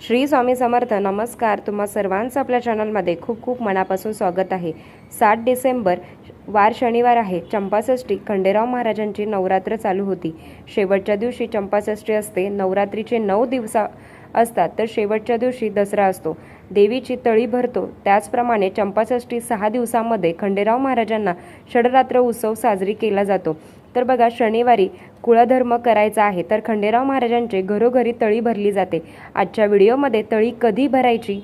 श्री स्वामी समर्थ नमस्कार. तुम्हा सर्वांचं आपल्या चॅनलमध्ये खूप खूप मनापासून स्वागत आहे. सात डिसेंबर वार शनिवार आहे. चंपाषष्ठी खंडेराव महाराजांची नवरात्र चालू होती. शेवटच्या दिवशी चंपाषष्ठी असते. नवरात्रीचे नऊ दिवसा असतात तर शेवटच्या दिवशी दसरा असतो. देवीची तळी भरतो. त्याचप्रमाणे चंपाषष्ठी सहा दिवसामध्ये खंडेराव महाराजांना षडरात्र उत्सव साजरी केला जातो. तर बघा शनिवारी कुळधर्म करायचा आहे तर खंडेराव महाराजांचे घरोघरी तळी भरली जाते. आजच्या व्हिडिओमध्ये तळी कधी भरायची?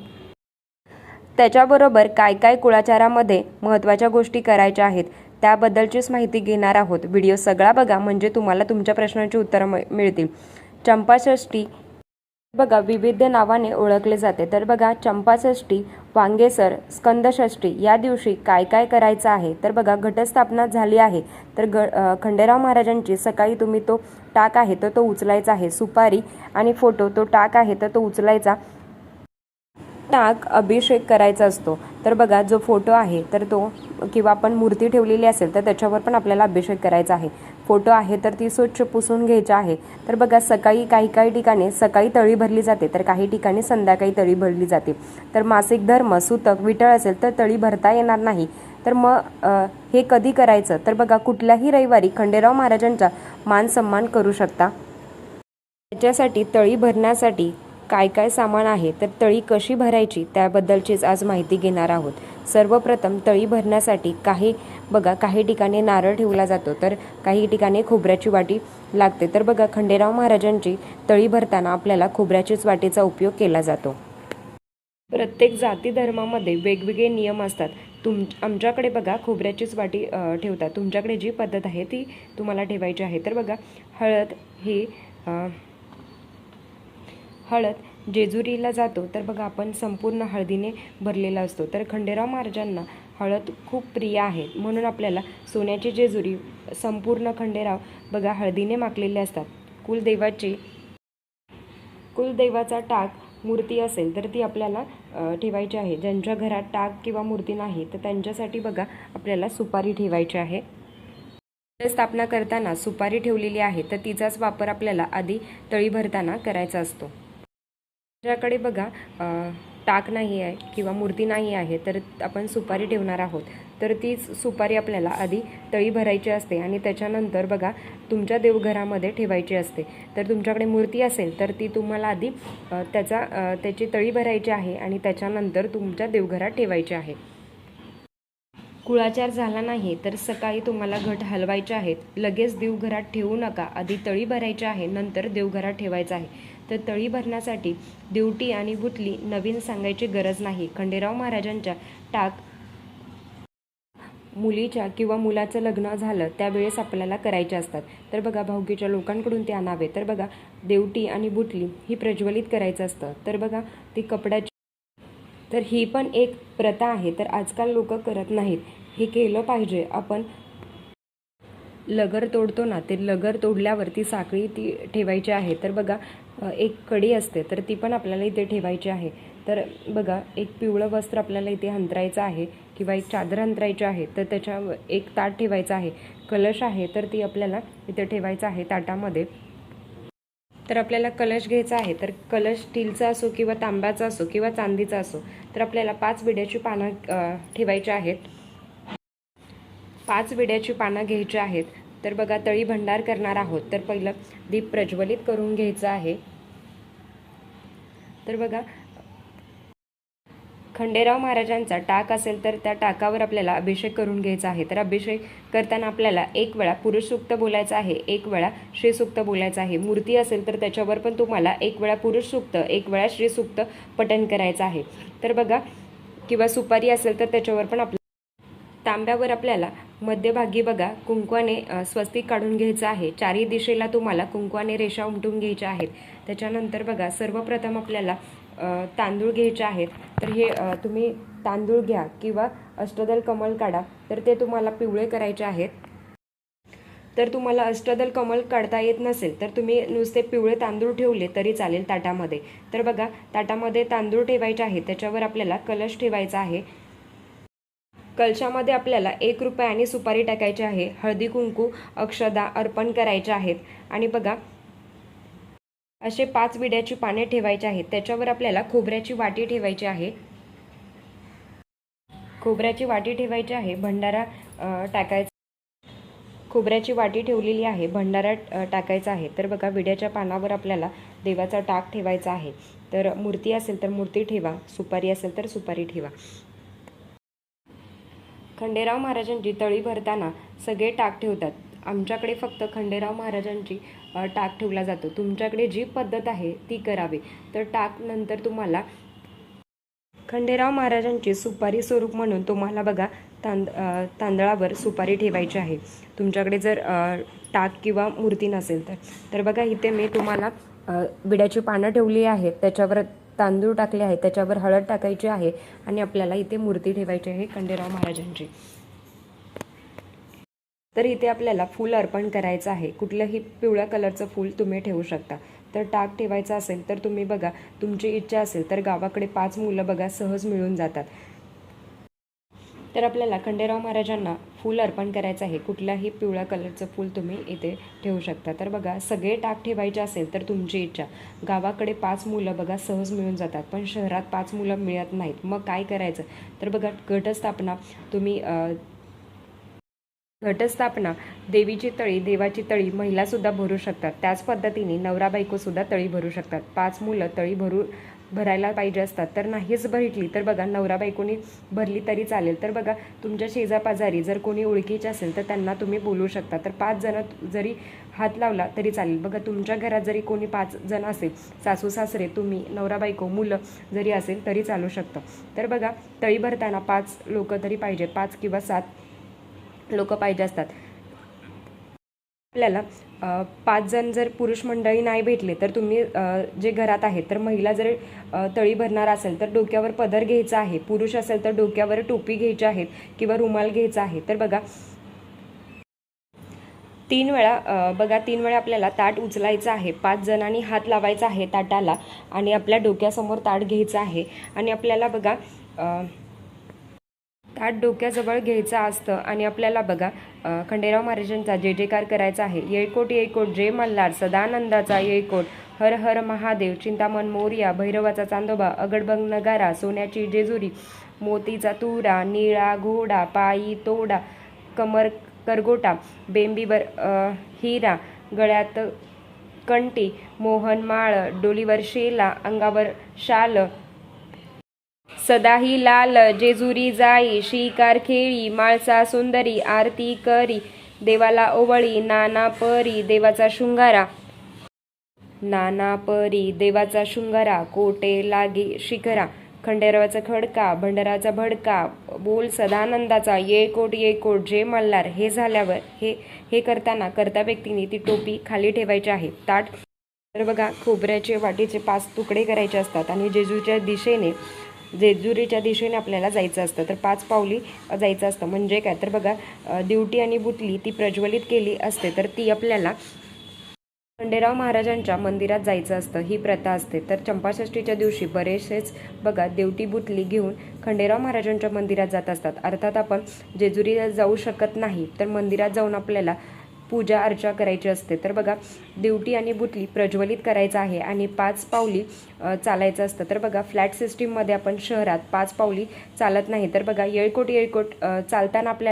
त्याच्याबरोबर काय काय कुळाचारामध्ये महत्त्वाच्या गोष्टी करायच्या आहेत त्याबद्दलचीच माहिती घेणार आहोत. व्हिडिओ सगळा बघा म्हणजे तुम्हाला तुमच्या प्रश्नांची उत्तरं मिळ- मिळतील. चंपाषष्ठी बघा विविध नावाने ओळखले जाते. तर बघा चंपाषष्ठी वांगेसर स्कंदषष्ठी या दिवशी काय काय करायचं आहे? तर बघा घटस्थापना झाली आहे. तर ग खंडेराव महाराजांची सकाळी तुम्ही तो टाक आहे तर तो उचलायचा आहे. सुपारी आणि फोटो तो टाक आहे तर तो उचलायचा. टाक अभिषेक करायचा असतो. तर बघा जो फोटो आहे तर तो किंवा आपण मूर्ती ठेवलेली असेल तर त्याच्यावर पण आपल्याला अभिषेक करायचा आहे. फोटो आहे तर ती स्वच्छ पुसून घ्यायची आहे. तर बघा सकाळी काही काही ठिकाणी सकाळी तळी भरली जाते तर काही ठिकाणी संध्याकाळी तळी भरली जाते. तर मासिक धर्म सूतक विटळ असेल तर तळी भरता येणार नाही. तर मग हे कधी करायचं? तर बघा कुठल्याही रविवारी खंडेराव महाराजांचा मान सन्मान करू शकता. त्याच्यासाठी तळी भरण्यासाठी काय काय सामान आहे? तर तळी कशी भरायची? त्याबद्दलचीच आज माहिती घेणार आहोत. सर्वप्रथम तळी भरण्यासाठी काही बघा काही ठिकाणी नारळ ठेवला जातो तर काही ठिकाणी खोबऱ्याची वाटी लागते. तर बघा खंडेराव महाराजांची तळी भरताना आपल्याला खोबऱ्याचीच वाटीचा उपयोग केला जातो. प्रत्येक जाती धर्मामध्ये वेगवेगळे नियम असतात. तुम आमच्याकडे बघा खोबऱ्याचीच वाटी ठेवतात. तुमच्याकडे जी पद्धत आहे ती तुम्हाला ठेवायची आहे. तर बघा हळद ही हळद जेजुरीला जातो तर बघा आपण संपूर्ण हळदीने भरलेला असतो. तर खंडेराव महाराजांना हळद खूप प्रिय आहे. म्हणून आपल्याला सोन्याची जेजुरी संपूर्ण खंडेराव बघा हळदीने माखलेले असतात. कुलदेवाची कुलदैवाचा टाक मूर्ती असेल तर ती आपल्याला ठेवायची आहे. ज्यांच्या घरात टाक किंवा मूर्ती नाही तर त्यांच्यासाठी बघा आपल्याला सुपारी ठेवायची आहे. स्थापना करताना सुपारी ठेवलेली आहे तर तिचाच वापर आपल्याला आधी तळी भरताना करायचा असतो. माझ्याकडे बघा टाक नाही आहे किंवा मूर्ती नाही आहे तर आपण सुपारी ठेवणार आहोत. तर तीच सुपारी आपल्याला आधी तळी भरायची असते आणि त्याच्यानंतर बघा तुमच्या देवघरामध्ये ठेवायची असते. तर तुमच्याकडे मूर्ती असेल तर ती तुम्हाला आधी त्याचा त्याची तळी भरायची आहे आणि त्याच्यानंतर तुमच्या देवघरात ठेवायची आहे. कुळाचार झाला नाही तर सकाळी तुम्हाला घट हलवायचे आहेत. लगेच देवघरात ठेवू नका. आधी तळी भरायची आहे नंतर देवघरात ठेवायचं आहे. तर तळी भरण्यासाठी दिवटी आणि गुतली नवीन सांगायची गरज नाही. खंडेराव महाराजांच्या टाक मुलीच्या किंवा मुलाचं लग्न झालं त्यावेळेस आपल्याला करायचे असतात. तर बघा भाऊकीच्या लोकांकडून ते आणावे. तर बघा देवटी आणि बुटली ही प्रज्वलित करायचं असतं. तर बघा ती कपड्याची तर ही पण एक प्रथा आहे. तर आजकाल लोक करत नाहीत. हे केलं पाहिजे. आपण लगर तोडतो ना ते लगर तोडल्यावरती साखळी ती ठेवायची आहे. तर बघा एक कडी असते तर ती पण आपल्याला इथे ठेवायची आहे. तर बघा एक पिवळं वस्त्र आपल्याला इथे अंतरायचं आहे किंवा एक चादर अंतरायची आहे तर त्याच्या एक ताट ठेवायचं आहे. कलश आहे तर ती आपल्याला इथे ठेवायचं आहे ताटामध्ये. तर आपल्याला कलश घ्यायचा आहे तर कलश स्टीलचा असो किंवा तांब्याचा असो किंवा चांदीचा असो तर आपल्याला पाच विड्याची पानं ठेवायची आहेत. पाच विड्याची पानं घ्यायची आहेत. तर बघा तळी भंडार करणार आहोत. तर पहिलं दीप प्रज्वलित करून घ्यायचं आहे. तर बघा खंडेराव महाराजांचा टाक असेल तर त्या टाकावर आपल्याला अभिषेक करून घ्यायचा आहे. तर अभिषेक करताना आपल्याला एक वेळा पुरुष सूक्त बोलायचं आहे एक वेळा श्रीसूक्त बोलायचं आहे. मूर्ती असेल तर त्याच्यावर पण तुम्हाला एक वेळा पुरुष सूक्त एक वेळा श्रीसूक्त पठण करायचं आहे. तर बघा किंवा सुपारी असेल तर त्याच्यावर पण आपल्या तांब्यावर आपल्याला मध्यभागी बघा कुंकवाने स्वस्तिक काढून घ्यायचं आहे. चारही दिशेला तुम्हाला कुंकवाने रेषा उमटून घ्यायच्या आहेत. त्याच्यानंतर बघा सर्वप्रथम आपल्याला तांदूळ घ्यायचे आहेत. तर हे तुम्ही तांदूळ घ्या किंवा अष्टदल कमल काढा. तर ते तुम्हाला पिवळे करायचे आहेत. तर तुम्हाला अष्टदल कमल काढता येत नसेल तर तुम्ही नुसते पिवळे तांदूळ ठेवले तरी चालेल ताटामध्ये. तर बघा ताटामध्ये तांदूळ ठेवायचे आहे. त्याच्यावर आपल्याला कलश ठेवायचा आहे. कलशामध्ये आपल्याला एक रुपये आणि सुपारी टाकायची आहे. हळदी कुंकू अक्षदा अर्पण करायचे आहेत. आणि बघा असे पाच विड्याची पाने ठेवायची आहेत. त्याच्यावर आपल्याला खोबऱ्याची वाटी ठेवायची आहे. खोबऱ्याची वाटी ठेवायची आहे. भंडारा टाकायचा खोबऱ्याची वाटी ठेवलेली आहे. भंडारा टाकायचा आहे. तर बघा विड्याच्या पानावर आपल्याला देवाचा टाक ठेवायचा आहे. तर मूर्ती असेल तर मूर्ती ठेवा. सुपारी असेल तर सुपारी ठेवा. खंडेराव महाराजांची तळी भरताना सगळे टाक ठेवतात. आमच्याकडे फक्त खंडेराव महाराजांची टाक ठेवला जातो. तुमच्याकडे जी पद्धत आहे ती करावी. तर टाक नंतर तुम्हाला खंडेराव महाराजांची सुपारी स्वरूप म्हणून तुम्हाला बघा तांद तांदळावर सुपारी ठेवायची आहे. तुमच्याकडे जर टाक किंवा मूर्ती नसेल तर. तर बघा इथे मी तुम्हाला विड्याची पानं ठेवली आहेत. त्याच्यावर तांदूळ टाकले आहेत त्याच्यावर हळद टाकायची आहे आणि आपल्याला इथे मूर्ती ठेवायची आहे खंडेराव महाराजांची. तर इथे आपल्याला फूल अर्पण करायचं आहे. कुठलंही पिवळ्या कलरचं फूल तुम्ही ठेवू शकता. तर टाक ठेवायचा असेल तर तुम्ही बघा तुमची इच्छा असेल तर गावाकडे पाच मुलं बघा सहज मिळून जातात. तर आपल्याला खंडेराव महाराजांना फूल अर्पण करायचं आहे. कुठल्याही पिवळ्या कलरचं फूल तुम्ही इथे ठेवू शकता. तर बघा सगळे टाक ठेवायचे असेल तर तुमची इच्छा. गावाकडे पाच मुलं बघा सहज मिळून जातात. पण शहरात पाच मुलं मिळत नाहीत. मग काय करायचं? तर बघा घटस्थापना तुम्ही घटस्थापना देवीची तळी देवाची तळी महिलासुद्धा भरू शकतात. त्याच पद्धतीने नवरा बायकोसुद्धा तळी भरू शकतात. पाच मुलं तळी भरू भरायला पाहिजे असतात. तर नाहीच भरली तर बघा नवरा बायकोनी भरली तरी चालेल. तर बघा तुमच्या शेजापाजारी जर कोणी ओळखीचे असेल तर त्यांना तुम्ही बोलू शकता. तर पाच जण जरी हात लावला तरी चालेल. बघा तुमच्या घरात जरी कोणी पाच जण असेल सासू सासरे तुम्ही नवरा बायको मुलं जरी असेल तरी चालू शकतं. तर बघा तळी भरताना पाच लोक तरी पाहिजे. पाच किंवा सात लोक पाहिजे असतात. आपल्याला पाच जण जर पुरुष मंडळी नाही भेटले तर तुम्ही जे घरात आहेत तर महिला जर तळी भरणार असेल तर डोक्यावर पदर घ्यायचा आहे. पुरुष असेल तर डोक्यावर टोपी घ्यायची आहेत किंवा रुमाल घ्यायचा आहे. तर बघा तीन वेळा बघा तीन वेळा आपल्याला ताट उचलायचं आहे. पाच जणांनी हात लावायचा आहे ताटाला आणि आपल्या डोक्यासमोर ताट घ्यायचं आहे. आणि आपल्याला बघा हात ताट डोक्याजवळ घ्यायचं असतं. आणि आपल्याला बघा खंडेराव महाराजांचा जय जयकार करायचा आहे. येळकोट येळकोट जय मल्हार सदानंदाचा येळकोट हर हर महादेव चिंतामण मोर्या भैरवाचा चांदोबा अगडबंग नगारा सोन्याची जेजुरी मोतीचा तुरा निळा घोडा पायी तोडा कमर करगोटा बेंबीवर हिरा गळ्यात कंटी मोहन माळ डोलीवर शेला अंगावर शाल सदाही लाल जेजुरी जाई शिकार खेळी माळसा सुंदरी आरती करी देवाला ओवळी नाना परी देवाचा शृंगारा. नाना परी देवाचा शृंगारा कोटे लागे शिखरा. खंडेरावाचा खडका भंडाराचा भडका बोल सदानंदाचा येळकोट येळकोट जे मल्हार. हे झाल्यावर हे हे करताना करता व्यक्तीने ती टोपी खाली ठेवायची आहे. ताट तर बघा खोबऱ्याचे वाटीचे पाच तुकडे करायचे असतात आणि जेजूच्या दिशेने जेजुरीच्या दिशेने आपल्याला जायचं असतं. तर पाच पावली जायचं असतं. म्हणजे काय? तर बघा दिवटी आणि बुतली ती प्रज्वलित केली असते तर ती आपल्याला खंडेराव महाराजांच्या मंदिरात जायचं असतं. ही प्रथा असते. तर चंपाषष्ठीच्या दिवशी बरेचसेच बघा देवटी बुतली घेऊन खंडेराव महाराजांच्या मंदिरात जात असतात. अर्थात आपण जेजुरीला जाऊ शकत नाही तर मंदिरात जाऊन आपल्याला पूजा अर्चा करायची असते. तर बघा दिवटी आणि बुटली प्रज्वलित करायचं आहे आणि पाच पावली चालायचं असतं. तर बघा फ्लॅट सिस्टीममध्ये आपण शहरात पाच पावली चालत नाही. तर बघा येळकोट येळकोट चालताना आपल्या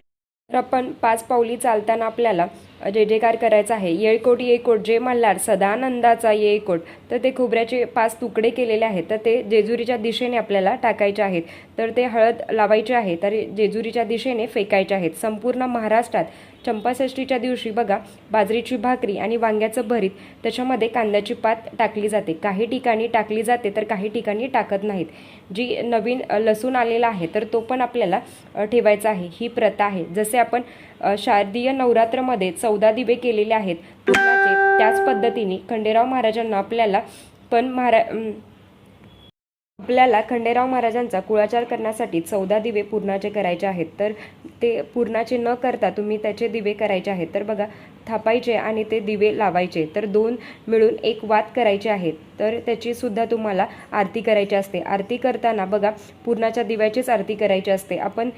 तर आपण पाच पावली चालताना आपल्याला जय जयकार करायचा आहे. येळकोट येळकोट जे मल्हार सदानंदाचा येळकोट. तर ते खोबऱ्याचे पाच तुकडे केलेले आहेत. तर ते जेजुरीच्या दिशेने आपल्याला टाकायचे आहेत. तर ते हळद लावायचे आहे तर जेजुरीच्या दिशेने फेकायचे आहेत. संपूर्ण महाराष्ट्रात चंपाषष्ठीच्या दिवशी बघा बाजरीची भाकरी आणि वांग्याचं भरीत त्याच्यामध्ये कांद्याची पात टाकली जाते. काही ठिकाणी टाकली जाते तर काही ठिकाणी टाकत नाहीत. जी नवीन लसूण आलेला आहे तर तो पण आपल्याला ठेवायचा आहे. ही प्रथा आहे. जसे आपण शारदीय नवरात्रमध्ये चौदा दिवे केलेले आहेत पूर्णाचे त्याच पद्धतीने खंडेराव महाराजांना आपल्याला पण महारा आपल्याला खंडेराव महाराजांचा कुळाचार करण्यासाठी चौदा दिवे पूर्णाचे करायचे आहेत. तर ते पूर्णाचे न करता तुम्ही त्याचे दिवे करायचे आहेत. तर बघा थापायचे आणि ते दिवे लावायचे. तर दोन मिळून एक वात करायचे आहेत. तर त्याची सुद्धा तुम्हाला आरती करायची असते. आरती करताना बघा पूर्णाच्या दिव्याचीच आरती करायची असते. आपण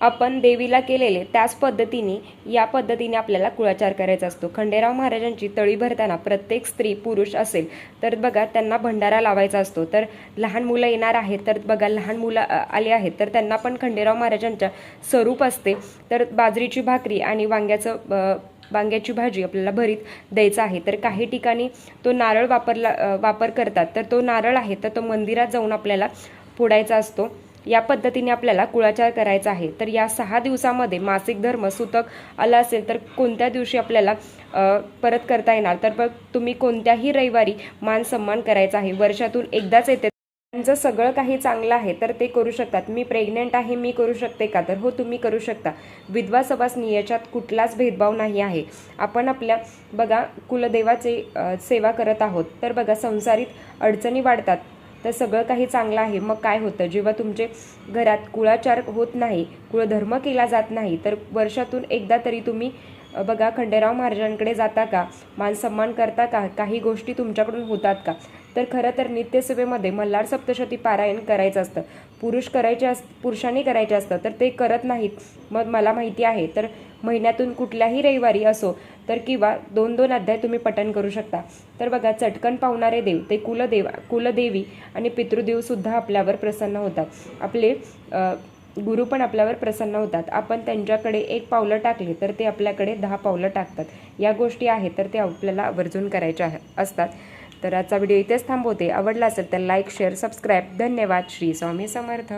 आपण देवीला केलेले त्याच पद्धतीने या पद्धतीने आपल्याला कुळाचार करायचा असतो. खंडेराव महाराजांची तळी भरताना प्रत्येक स्त्री पुरुष असेल तर बघा त्यांना भंडारा लावायचा असतो. तर लहान मुलं येणार आहेत तर बघा लहान मुलं आली आहेत तर त्यांना पण खंडेराव महाराजांच्या स्वरूप असते. तर बाजरीची भाकरी आणि वांग्याचं वांग्याची भाजी आपल्याला भरीत द्यायचा आहे. तर काही ठिकाणी तो नारळ वापरला वापर करतात. तर तो नारळ आहे तर तो मंदिरात जाऊन आपल्याला फोडायचा असतो. या पद्धतीने आपल्याला कुळाचार करायचा आहे. तर या सहा दिवसामध्ये मासिक धर्म सुतक आला असेल तर कोणत्या दिवशी आपल्याला परत करता येणार? तर बघ तुम्ही कोणत्याही रविवारी मान सन्मान करायचा आहे. वर्षातून एकदाच येते. त्यांचं सगळं काही चांगलं आहे तर ते करू शकतात. मी प्रेग्नेंट आहे मी करू शकते का? तर हो तुम्ही करू शकता. विधवा सभासनी याच्यात कुठलाच भेदभाव नाही आहे. आपण आपल्या बघा कुलदेवाचे सेवा करत आहोत. तर बघा संसारित अडचणी वाढतात. तर सगळं काही चांगलं आहे. मग काय होतं? जेव्हा तुमचे घरात कुळाचार होत नाही कुळधर्म केला जात नाही तर वर्षातून एकदा तरी तुम्ही बघा खंडेराव महाराजांकडे जाता का? मान सन्मान करता का? काही गोष्टी तुमच्याकडून होतात का? तर खरं तर नित्यसेवेमध्ये मल्हार सप्तशती पारायण करायचं असतं. पुरुष करायचे अस पुरुषांनी करायचे असतं तर ते करत नाहीत. मग मला माहिती आहे तर महिन्यातून कुठल्याही रविवारी असो तर किंवा दोन दोन अध्याय तुम्ही पठण करू शकता. तर बघा चटकन पावणारे देव ते कुलदेव कुलदेवी आणि पितृदेवसुद्धा आपल्यावर प्रसन्न होतात. आपले गुरु पण आपल्यावर प्रसन्न होतात. आपण त्यांच्याकडे एक पावलं टाकले तर ते आपल्याकडे दहा पावलं टाकतात. या गोष्टी आहेत तर ते आपल्याला आवर्जून करायच्या असतात. तर आजचा व्हिडिओ इथेच थांबवते. आवडला असेल तर लाईक शेअर सबस्क्राईब धन्यवाद. श्री स्वामी समर्थ.